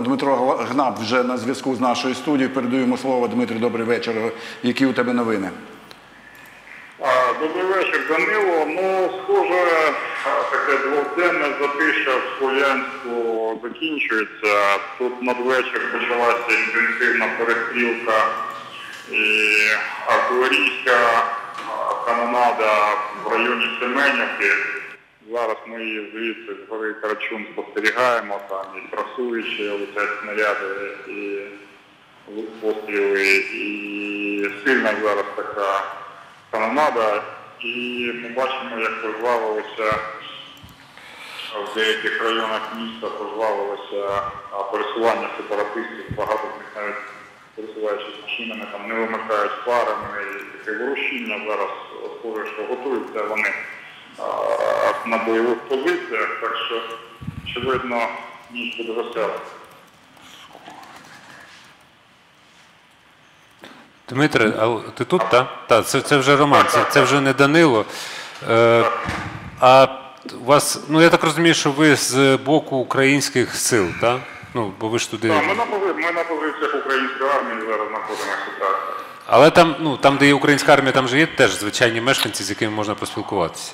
там Дмитро Гнап вже на зв'язку з нашою студією. Передаємо слово. Дмитрий, добрий вечір. Які у тебе новини? Добрий вечір, Данило. Ну, схоже, таке двохденне затища в Слов'янську закінчується. Тут надвечір почалася інтенсивна перестрілка і артилерійська канонада в районі Семенівки. Зараз ми її звідси з гори Карачун спостерігаємо, там і трасуючі летять снаряди, і постріли, і сильна зараз така канонада, і ми бачимо, як пожвавилося в деяких районах міста пожвавилося пересування сепаратистів, багато з них навіть пересуваючись машинами, там не вимикають фарами, і таке ворушіння зараз схоже, що готуються вони на бойових позиціях, так що, очевидно, ніч буде весела. Дмитре, а ти тут, так? Так, це, це вже Роман, це, це вже не Данило. Е, а у вас, ну я так розумію, що ви з боку українських сил, так? Ну, бо ви ж туди. Так, ми на, пози- ми на позиціях української армії зараз знаходимося так. Але там, ну, там, де є українська армія, там же є теж звичайні мешканці, з якими можна поспілкуватися.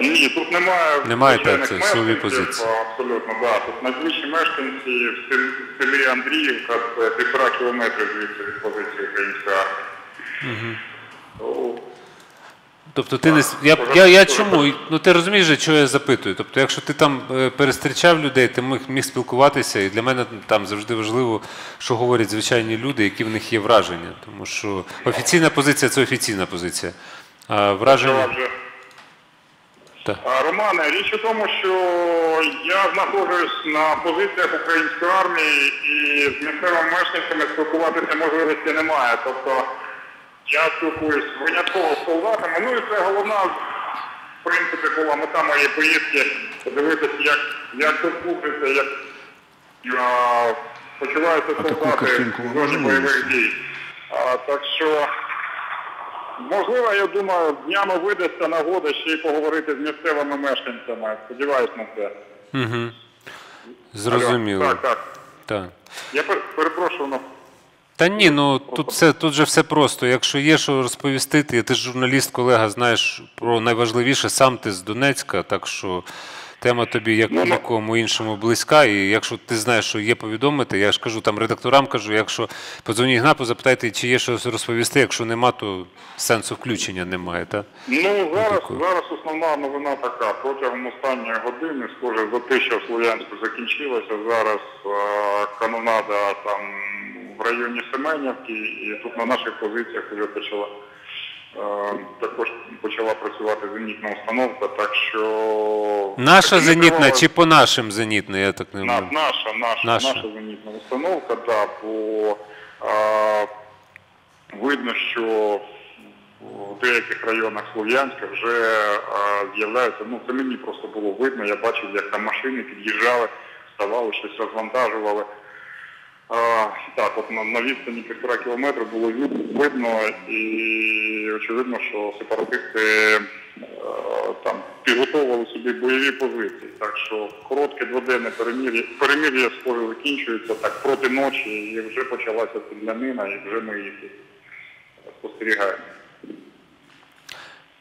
Ні, тут немає Немає, звичайних так, це силові мешканців, позиції. Абсолютно, так. Да. Тут найближчі мешканці в селі, в селі Андріївка, це півтора кілометри звідси від позиції української армії. Угу. Тобто ти не с- я, я, я чому? Ну ти розумієш, же, чого я запитую? Тобто, якщо ти там е, перестрічав людей, ти міг, міг спілкуватися, і для мене там завжди важливо, що говорять звичайні люди, які в них є враження. Тому що офіційна позиція це офіційна позиція. А враження. вже. Так. Романе, річ у тому, що я знаходжусь на позиціях української армії і з місцевими мешканцями спілкуватися можливості немає. Тобто я спілкуюсь винятково з солдатами. Ну і це головна, в принципі, була мета моєї поїздки подивитися, як, як тут слухається, як а, почуваються солдати в зоні бойових дій. А, так що Можливо, я думаю, днями видасться нагода ще й поговорити з місцевими мешканцями. Сподіваюсь на це. Угу. Зрозуміло. Так, так. Так. Я перепрошую на Та ні, ну тут все тут же все просто. Якщо є що розповісти, ти, ти ж журналіст, колега, знаєш про найважливіше, сам ти з Донецька, так що тема тобі як нікому іншому близька. І якщо ти знаєш, що є повідомити, я ж кажу там редакторам, кажу, якщо подзвоніть Гнапу, запитайте, чи є щось розповісти. Якщо нема, то сенсу включення немає. Та? ну зараз, Дякую. зараз основна новина така. Протягом останньої години, схоже, за затища в Слов'янську закінчилася. Зараз канонада там в районі Семенівки, і тут на наших позиціях вже почала. Також почала працювати зенітна установка, так що Наша зенітна чи по нашим зенітна, я так не На, наша, наша, Наша. наша, зенітна установка, да, бо а, видно, що в деяких районах Слов'янська вже а, з'являються, ну це мені просто було видно, я бачив, як там машини під'їжджали, ставали, щось розвантажували. Так, от на, на відстані півтора кілометра було видно і очевидно, що сепаратисти е, там підготовили собі бойові позиції. Так що коротке дводенне перемір'я, перемір'я схоже закінчується так проти ночі, і вже почалася стрілянина, і вже ми їх спостерігаємо.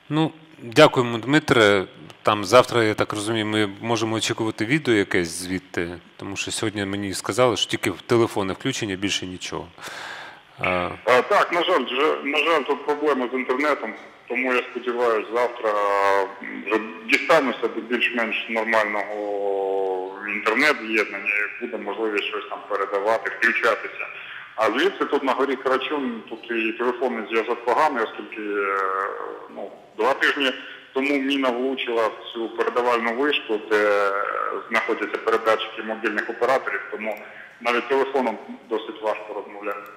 Ну, дякуємо, Дмитре. Там завтра, я так розумію, ми можемо очікувати відео якесь звідти, тому що сьогодні мені сказали, що тільки телефони включені, більше нічого. А, А, так, на жаль, на жаль, тут проблеми з інтернетом, тому я сподіваюся, завтра вже дістануся до більш-менш нормального інтернет-з'єднання і буде можливість щось там передавати, включатися. А звідси тут на горі Карачун, тут і телефонний зв'язок поганий, оскільки е, тижні тому міна влучила в цю передавальну вишку, де знаходяться передатчики мобільних операторів, тому навіть телефоном досить важко розмовляти.